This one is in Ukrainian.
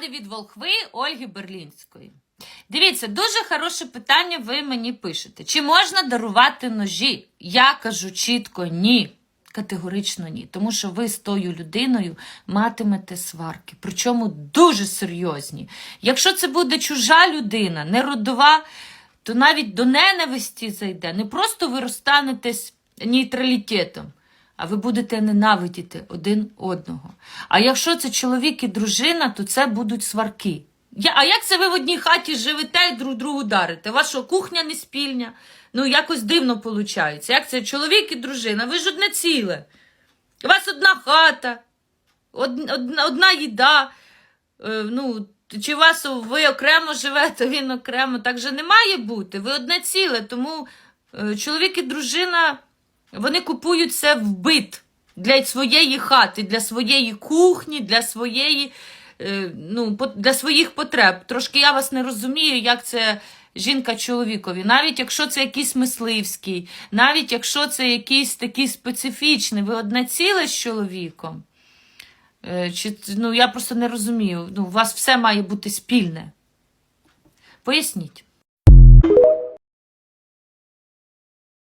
Поради від волхви Ольги Берлінської. Дивіться, дуже хороше питання ви мені пишете. Чи можна дарувати ножі? Я кажу чітко ні. Категорично ні. Тому що ви з тою людиною матимете сварки. Причому дуже серйозні. Якщо це буде чужа людина, не родова, то навіть до ненависті зайде. Не просто ви розстанетесь нейтралітетом, а ви будете ненавидіти один одного. А якщо це чоловік і дружина, то це будуть сварки. Я, а як це ви в одній хаті живете і друг другу дарите? Ваша кухня не спільня? Ну, якось дивно виходить. Як це чоловік і дружина? Ви ж одне ціле. У вас одна хата, од, одна, одна їда. Е, ну, чи вас ви окремо живете, він окремо. Так же не має бути. Ви одне ціле. Тому е, чоловік і дружина вони купують це в бит для своєї хати, для своєї кухні, для своєї, е, ну, для своїх потреб. Трошки я вас не розумію, як це жінка чоловікові. Навіть якщо це якийсь мисливський, навіть якщо це якийсь такий специфічний, ви одне ціле з чоловіком. Е, Чи, ну, я просто не розумію. Ну, у вас все має бути спільне. Поясніть.